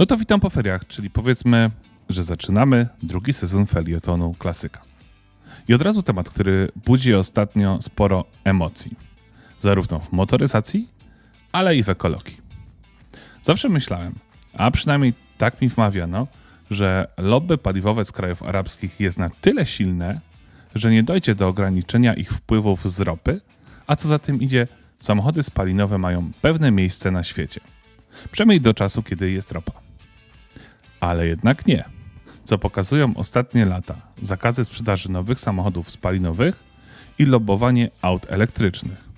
No to witam po feriach, czyli powiedzmy, że zaczynamy drugi sezon felietonu klasyka. I od razu temat, który budzi ostatnio sporo emocji. Zarówno w motoryzacji, ale i w ekologii. Zawsze myślałem, a przynajmniej tak mi wmawiano, że lobby paliwowe z krajów arabskich jest na tyle silne, że nie dojdzie do ograniczenia ich wpływów z ropy, a co za tym idzie, samochody spalinowe mają pewne miejsce na świecie. Przynajmniej do czasu, kiedy jest ropa. Ale jednak nie. Co pokazują ostatnie lata zakazy sprzedaży nowych samochodów spalinowych i lobowanie aut elektrycznych.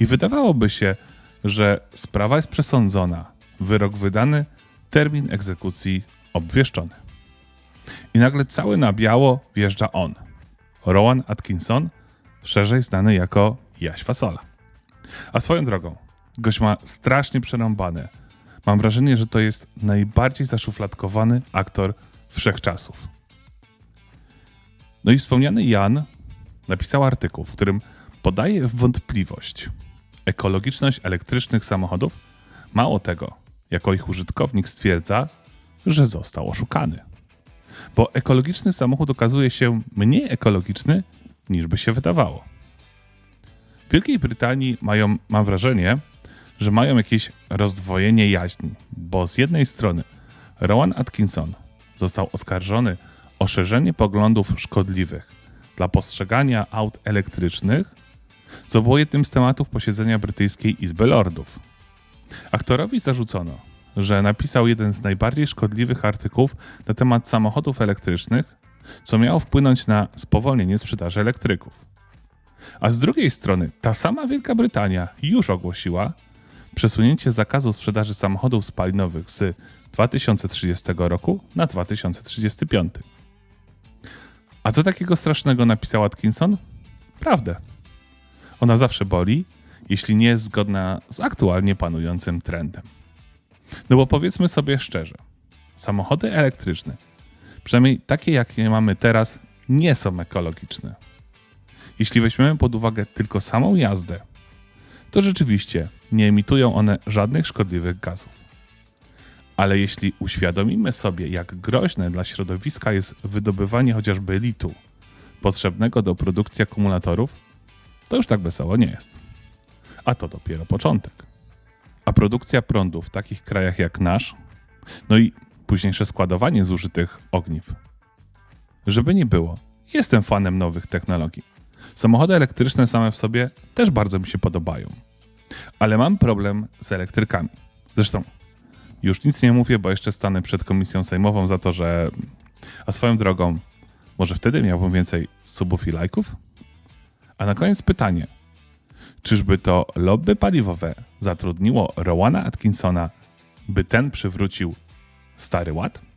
I wydawałoby się, że sprawa jest przesądzona, wyrok wydany, termin egzekucji obwieszczony. I nagle cały na biało wjeżdża on, Rowan Atkinson, szerzej znany jako Jaś Fasola. A swoją drogą, gość ma strasznie przerąbane. Mam wrażenie, że to jest najbardziej zaszufladkowany aktor wszechczasów. No i wspomniany Jan napisał artykuł, w którym podaje w wątpliwość ekologiczność elektrycznych samochodów. Mało tego, jako ich użytkownik stwierdza, że został oszukany. Bo ekologiczny samochód okazuje się mniej ekologiczny niż by się wydawało. W Wielkiej Brytanii mają, mam wrażenie, że mają jakieś rozdwojenie jaźni, bo z jednej strony Rowan Atkinson został oskarżony o szerzenie poglądów szkodliwych dla postrzegania aut elektrycznych, co było jednym z tematów posiedzenia brytyjskiej Izby Lordów. Aktorowi zarzucono, że napisał jeden z najbardziej szkodliwych artykułów na temat samochodów elektrycznych, co miało wpłynąć na spowolnienie sprzedaży elektryków. A z drugiej strony, ta sama Wielka Brytania już ogłosiła przesunięcie zakazu sprzedaży samochodów spalinowych z 2030 roku na 2035. A co takiego strasznego napisał Atkinson? Prawdę. Ona zawsze boli, jeśli nie jest zgodna z aktualnie panującym trendem. No bo powiedzmy sobie szczerze, samochody elektryczne, przynajmniej takie jakie mamy teraz, nie są ekologiczne. Jeśli weźmiemy pod uwagę tylko samą jazdę, to rzeczywiście nie emitują one żadnych szkodliwych gazów. Ale jeśli uświadomimy sobie, jak groźne dla środowiska jest wydobywanie chociażby litu potrzebnego do produkcji akumulatorów, to już tak wesoło nie jest. A to dopiero początek. A produkcja prądu w takich krajach jak nasz, no i późniejsze składowanie zużytych ogniw. Żeby nie było, jestem fanem nowych technologii. Samochody elektryczne same w sobie też bardzo mi się podobają. Ale mam problem z elektrykami. Zresztą już nic nie mówię, bo jeszcze stanę przed komisją sejmową za to, że. A swoją drogą, może wtedy miałbym więcej subów i lajków? A na koniec pytanie. Czyżby to lobby paliwowe zatrudniło Rowana Atkinsona, by ten przywrócił stary ład?